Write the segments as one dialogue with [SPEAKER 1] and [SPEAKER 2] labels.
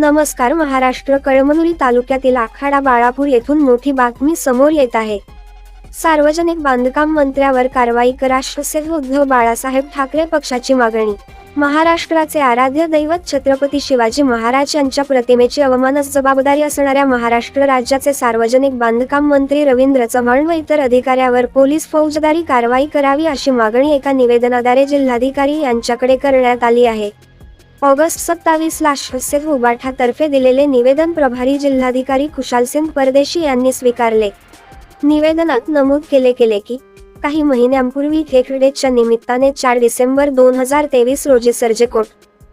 [SPEAKER 1] नमस्कार महाराष्ट्र कळमनुरी तालुक्यातील आखाडा बाळापूर येथून मोठी बातमी समोर येत आहे. सार्वजनिक बांधकाम मंत्र्यावर कारवाई करा शिवसेना उद्धव बाळासाहेब ठाकरे पक्षाची मागणी. महाराष्ट्राचे आराध्य दैवत छत्रपती शिवाजी महाराज यांच्या प्रतिमेची अवमानस जबाबदारी असणाऱ्या महाराष्ट्र राज्याचे सार्वजनिक बांधकाम मंत्री रवींद्र चव्हाण व इतर अधिकाऱ्यावर पोलीस फौजदारी कारवाई करावी अशी मागणी एका निवेदनाद्वारे जिल्हाधिकारी यांच्याकडे करण्यात आली आहे. ऑगस्ट सत्तावीस ला शिवसेना उबाठातर्फे दिलेले निवेदन प्रभारी जिल्हाधिकारी खुशालसिंग परदेशी यांनी स्वीकारले. निवेदनात नमूद केले केले की काही महिन्यांपूर्वी खेकडेच्या निमित्ताने चार डिसेंबर दोन हजार तेवीस रोजी सर्जेकोट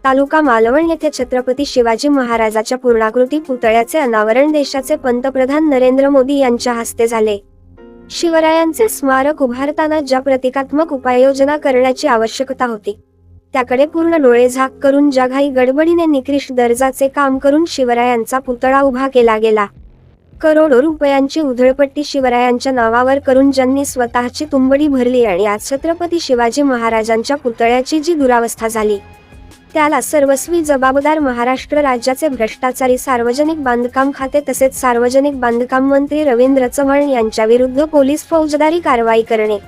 [SPEAKER 1] तालुका मालवण येथे छत्रपती शिवाजी महाराजाच्या पूर्णाकृती पुतळ्याचे अनावरण देशाचे पंतप्रधान नरेंद्र मोदी यांच्या हस्ते झाले. शिवरायांचे स्मारक उभारताना ज्या प्रतिकात्मक उपाययोजना करण्याची आवश्यकता होती त्याकडे पूर्ण डोळे झाक करून जघाई गडबडीने निकृष्ट दर्जाचे काम करून शिवरायांचा पुतळा उभा केला गेला. करोडो रुपयांची उधळपट्टी शिवरायांच्या नावावर करून ज्यांनी स्वतःची तुंबडी भरली आणि आज छत्रपती शिवाजी महाराजांच्या पुतळ्याची जी दुरावस्था झाली त्याला सर्वस्वी जबाबदार महाराष्ट्र राज्याचे भ्रष्टाचारी सार्वजनिक बांधकाम खाते तसेच सार्वजनिक बांधकाम मंत्री रवींद्र चव्हाण यांच्या विरुद्ध पोलीस फौजदारी कारवाई करणे.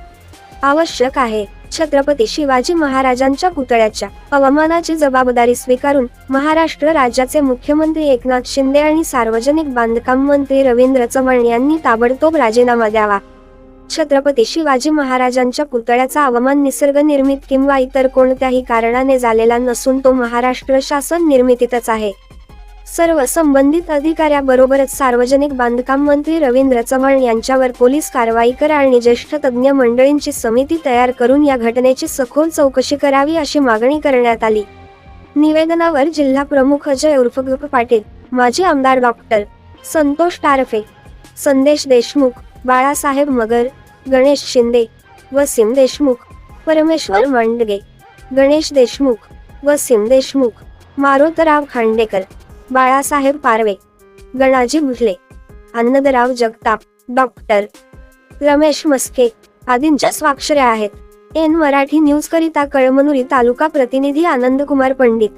[SPEAKER 1] आवश्यक आहे. छत्रपती शिवाजी महाराजांच्या पुतळ्याच्या अवमानाची जबाबदारी स्वीकारून महाराष्ट्र राज्याचे मुख्यमंत्री एकनाथ शिंदे आणि सार्वजनिक बांधकाम मंत्री रवींद्र चव्हाण यांनी ताबडतोब राजीनामा द्यावा. छत्रपती शिवाजी महाराजांच्या पुतळ्याचा अवमान निसर्ग निर्मित किंवा इतर कोणत्याही कारणाने झालेला नसून तो महाराष्ट्र शासन निर्मितीतच आहे. सर्व संबंधित अधिकाऱ्याबरोबरच सार्वजनिक बांधकाम मंत्री रवींद्र चव्हाण यांच्यावर पोलीस कारवाई करा आणि ज्येष्ठ तज्ज्ञ मंडळींची समिती तयार करून या घटनेची सखोल चौकशी करावी अशी मागणी करण्यात आली. निवेदनावर जिल्हा प्रमुख अजय उर्फ पाटील माजी आमदार डॉक्टर संतोष टारफे संदेश देशमुख बाळासाहेब मगर गणेश शिंदे वसीम देशमुख परमेश्वर मांडगे गणेश देशमुख वसीम देशमुख मारोतराव खांडेकर. बाळासाहेब पारवे गणाजी बुधले आनंदराव जगताप डॉक्टर रमेश मस्के आदींच्या स्वाक्षऱ्या आहेत. एन मराठी न्यूज करिता कळमनुरी तालुका प्रतिनिधी आनंदकुमार पंडित.